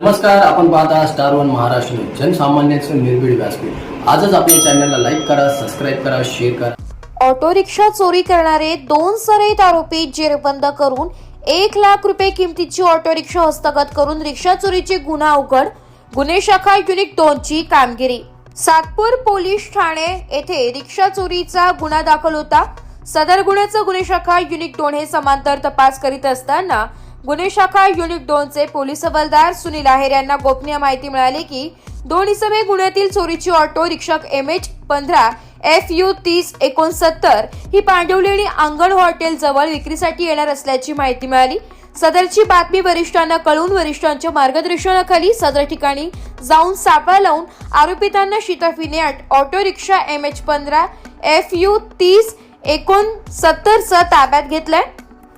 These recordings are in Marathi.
नमस्कार आपण पाहता स्टार वन महाराष्ट्र न्यूज. जनसामान्यांचे निर्भीड व्यासपीठ. आजच आपल्या चॅनलला लाईक करा सबस्क्राईब करा शेअर करा. ऑटो रिक्षा चोरी करणारे दोन सराईत आरोपी जेरबंद करून एक लाख रुपये किमतीची ऑटो रिक्षा हस्तगत करून रिक्षा चोरीचे गुन्हा उघड गुन्हे शाखा युनिट दोनची कामगिरी. सातपूर पोलीस ठाणे येथे रिक्षा चोरीचा गुन्हा दाखल होता. सदर गुन्ह्याचा गुन्हे शाखा युनिट दोन हे समांतर तपास करीत असताना गुन्हे शाखा युनिट दोनचे पोलीस हवालदार सुनील आहेर यांना गोपनीय माहिती मिळाली की दोन इसमे गुन्ह्यातील चोरीची ऑटो रिक्षक एम एच पंधरा एफ यू तीस एकोणसत्तर ही पांडवली आणि अंगण हॉटेल जवळ विक्रीसाठी येणार असल्याची माहिती मिळाली. सदरची बातमी वरिष्ठांना कळून वरिष्ठांच्या मार्गदर्शनाखाली सदर ठिकाणी जाऊन सापळा लावून आरोपितांना शिताफीने ऑटो रिक्षा एम एच पंधरा एफ यू तीस एकोणसत्तरचं ताब्यात घेतलंय.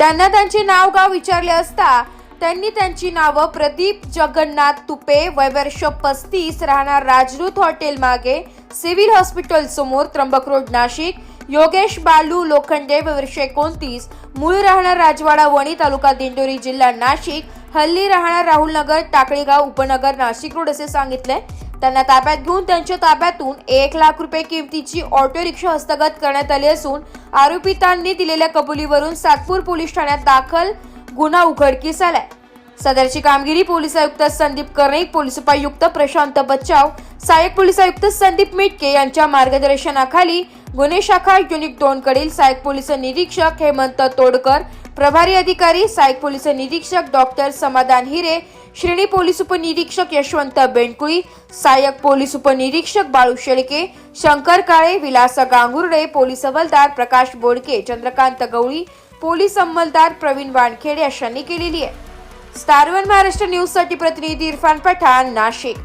त्यांना त्यांचे नाव गाव विचारले असता त्यांनी त्यांची नावं प्रदीप जगन्नाथ तुपे वयवर्ष पस्तीस राहणार राजदूत हॉटेल मागे सिव्हिल हॉस्पिटल समोर त्र्यंबक रोड नाशिक योगेश बालू लोखंडे वयवर्ष एकोणतीस मूळ राहणार राजवाडा वणी तालुका दिंडोरी जिल्हा नाशिक हल्ली राहणार राहुल नगर टाकळीगाव उपनगर नाशिक रोड असे सांगितले. त्यांना ताब्यात घेऊन त्यांच्या ताब्यातून एक लाख रुपये किमतीची ऑटो रिक्षा हस्तगत करण्यात आली असून आरोपितांनी दिलेल्या कबुलीवरून सातपूर पोलीस ठाण्यात दाखल गुन्हा उघडकीस आलाय. सदरची कामगिरी पोलीस आयुक्त संदीप कर्णिक पोलीस उपायुक्त प्रशांत बच्चाव सहाय्यक पोलीस आयुक्त संदीप मिटके यांच्या मार्गदर्शनाखाली गुन्हे शाखा युनिट दोन कडील सहाय्यक पोलीस निरीक्षक हेमंत तोडकर प्रभारी अधिकारी सहाय्यक पोलीस निरीक्षक डॉक्टर समाधान हिरे श्रेणी पोलीस उपनिरीक्षक यशवंत बेंडकुळी सहाय्यक पोलीस उपनिरीक्षक बाळू शेळके शंकर काळे विलास गांगुर्डे पोलीस अंमलदार प्रकाश बोडके चंद्रकांत गवळी पोलीस अंमलदार प्रवीण वानखेडे अशांनी केलेली आहे. स्टार वन महाराष्ट्र न्यूजसाठी प्रतिनिधी इरफान पठाण नाशिक.